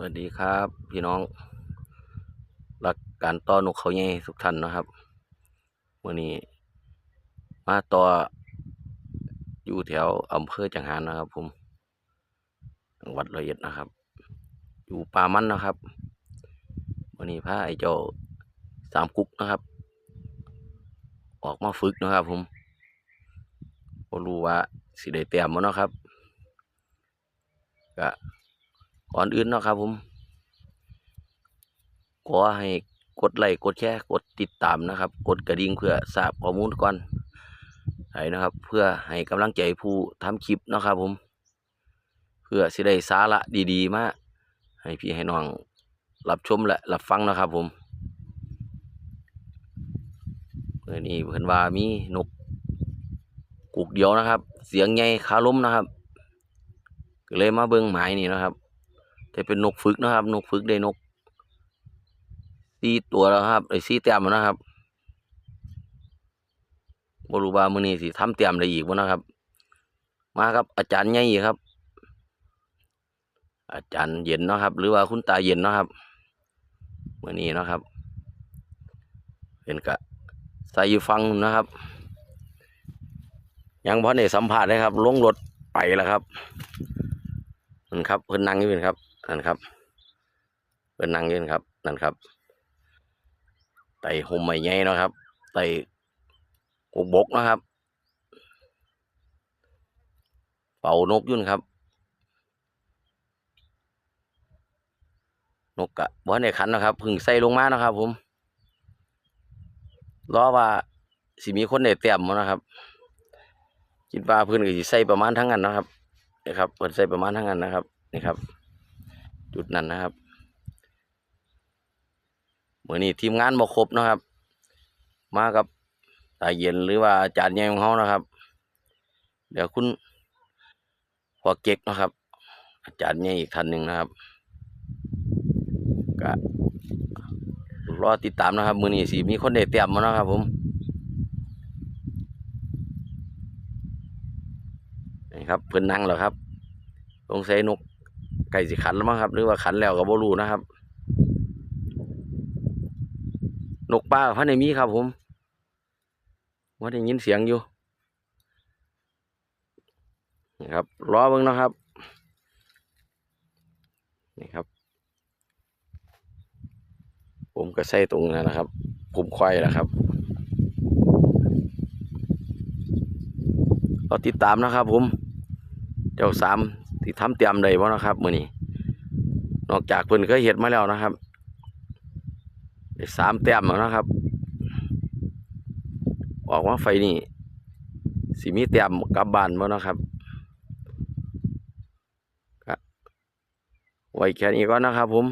สวัสดีครับพี่น้องรักการต้อนนกเขาใหญ่ทุกท่านนะครับวันนี้ มาต่ออยู่แถวอำเภอจังหารนะครับผมจังหวัดร้อยเอ็ดนะครับ อยู่ป่ามันนะครับวันนี้พาไอ้เจ้าสามกุ๊กนะครับ ออกมาฝึกนะครับ ผมก็รู้ว่าสิได้เตรียมมาเนะครับก็ ก่อนอื่นเนาะครับ ผมขอให้กดไลค์กดแชร์กดติดตามนะครับ กดกระดิ่งเพื่อทราบข้อมูลก่อนให้นะครับ เพื่อให้กำลังใจผู้ทำคลิปนะครับ ผม เพื่อสิได้สาระดีๆ มาให้พี่ให้น้องรับชมและรับฟังนะครับผมเมื่อนี้เพิ่นว่ามีนกกุกเดียวนะครับ เสียงใหญ่คาล้มนะครับ ก็เลยมาเบิ่งหมายนี่นะครับ แต่เป็นนกฝึกนะครับ นกฝึกได้นกสี่ตัวแล้วครับไอ้สี่แต้มนะครับบรูบามือนี้สิทำเตรียมได้อีกบ่นะครับ มาครับ อาจารย์ใหญ่ครับ อาจารย์เย็นนะครับ หรือว่าคุณตาเย็นนะครับมือนี้นะครับเป็นกะใส่ยู่ฟังนะครับ ยังพอในสัมผัสเลยครับลงรถไปแล้วครับนั่นครับเพิ่นนั่งอยู่นี่ครับ นั่นครับเพิ่นนั่งยู่นครับ นั่นครับไต่ห่มใหม่ใหญ่เนาะครับไต่กกบกนะครับ เป่านกยุ่นครับ นกกะบ่ในขันนะครับพึ่งใส่ลงมานะครับ ผมรอว่าสิมีคนได้เตรียมนะครับคิดว่าเพิ่นก็สิใส่ประมาณทั้งนั้นนะครับนี่ครับเปิดใส่ประมาณทั้งนั้นนะครับนี่ครับ จุดนั้นนะครับเหมือนี้ทีมงานบ่ครบนะครับ มากับตาเย็นหรือว่าอาจารย์ใหญ่ของเขานะครับ เดี๋ยวคุณพอเก็กนะครับ อาจารย์ใหญ่อีกท่านหนึ่งนะครับก็รอติดตามนะครับ มือนี้สิมีคนได้เตรียมมานะครับผมนี่ครับเพิ่นนั่งแล้วครับสงสัยนก ไก่สิขันแล้วมั้งครับ หรือว่าขันแล้วก็บ่รู้นะครับ นกป้าพันในมีครับผมว่าได้ยินเสียงอยู่นี่ครับรอเบิ่งนะครับนี่ครับ ผมก็ใส่ตรงนั้นนะครับผมควายนะครับก็ติดตามนะครับผม เจ้าสาม ที่ทำเตรียมได้บ่นะครับมื้อนี้นอกจากเพิ่นเคยเฮ็ดมาแล้วนะครับได้สามแต้มแล้วนะครับ ออกมาไฟนี่สิมีแต้มกลับบ้านบ่นะครับไว้แค่นี้ก่อนะครับ ผม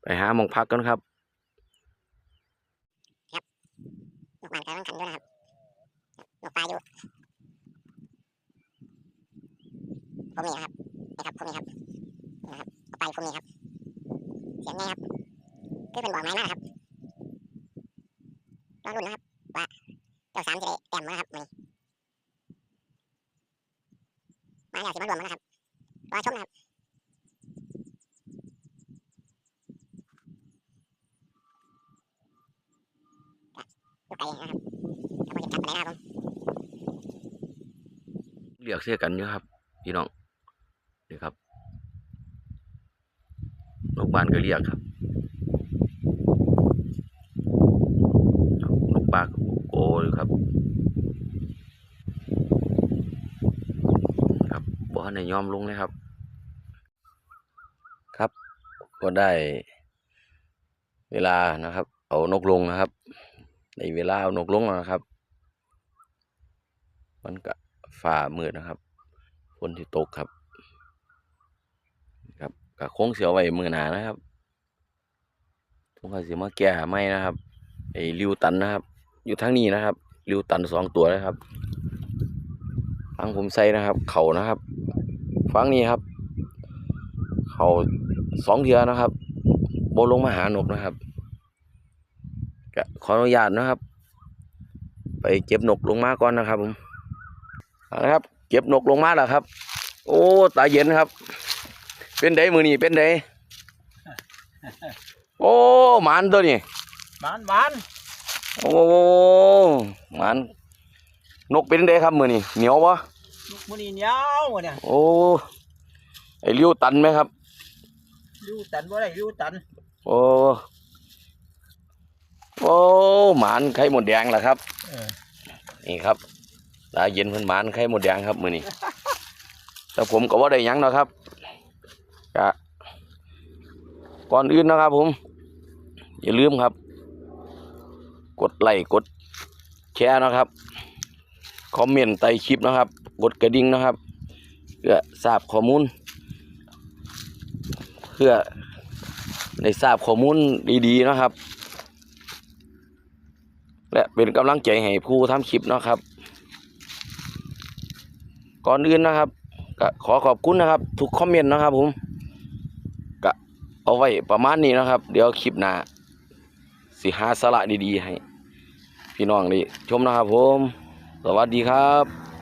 ไปหาหมองพักกันครับนกมันกำลังขันด้วยนะครับนกปลาอยู่พวกนี้ครับ นะครับพวกนี้ครับนะครับเอไปพวกนี้ครับเสียงไงครับคือเป็นบ่อไม้มากครับรอรุ่นนะครับว่าเจ้าสามจะได้แต้มมั้นะครับมือนี้มาแล้วสิมารวมกันนะครับรอชมนะครับอยู่ไกลนะครับกำลังจะจับไปนนะครับผมเรียกเสียกันอยู่ครับพี่น้องนี่ครับนก บ้านก็เรียกครับนกปากโกอยู่ครับครับบ่ทันยอมลงเลยครับ ครับ ก็ได้ เวลานะครับ เอานกลงนะครับ ในเวลาเอานกลงนะครับ มันก็ฝ่ามืดนะครับฝนที่ตกครับ ครับก็คงเสียไว้มือหนานะครับผมก็สิมาแก้ไม่นะครับไอ้ริวตันนะครับ อยู่ทั้งนี้นะครับริวตันสองตัวนะครับฟังผมใส่นะครับ เข่านะครับ ฟังนี้ครับ เข่าสองเทือนะครับโบลงมาหานกนะครับก็ขออนุญาตนะครับ ไปเก็บนกลงมาก่อนนะครับผมเอาละครับ เก็บนกลงมาแล้วครับ โอ้ตาเย็นครับ เป็นไดมือนี่เป็นไดโอ้หมานตัวนี้หวานหวานโอ้หมานนกเป็นไดครับมือนี่เหนียวปะลูกมันนี่เหนียววะเนี่ยโอ้ไอเลี้ยวตันไหมครับยูตันบ่ได้ยูตัน โอ้โอ้หมานไข่หมดแดงล่ะครับเออนี่ครับตาเย็นเพิ่นหมานไข่หมดแดงครับมือนี้แต่ผมก็ว่าได้หยังเนาะครับ กะก่อนอื่นนะครับผม อย่าลืมครับ กดไลค์กดแชร์นะครับ คอมเมนต์ใต้คลิปนะครับ กดกระดิ่งนะครับเพื่อทราบข้อมูล เพื่อได้ทราบข้อมูลดีๆนะครับ และเป็นกำลังใจให้ผู้ทำคลิปนะครับ ก่อนอื่นนะครับก็ขอขอบคุณนะครับ ทุกคอมเมนต์นะครับผม เอาไว้ประมาณนี้นะครับ เดี๋ยวคลิปหน้าสิหาสาระดีๆให้ พี่น้องได้ชมนะครับผม สวัสดีครับ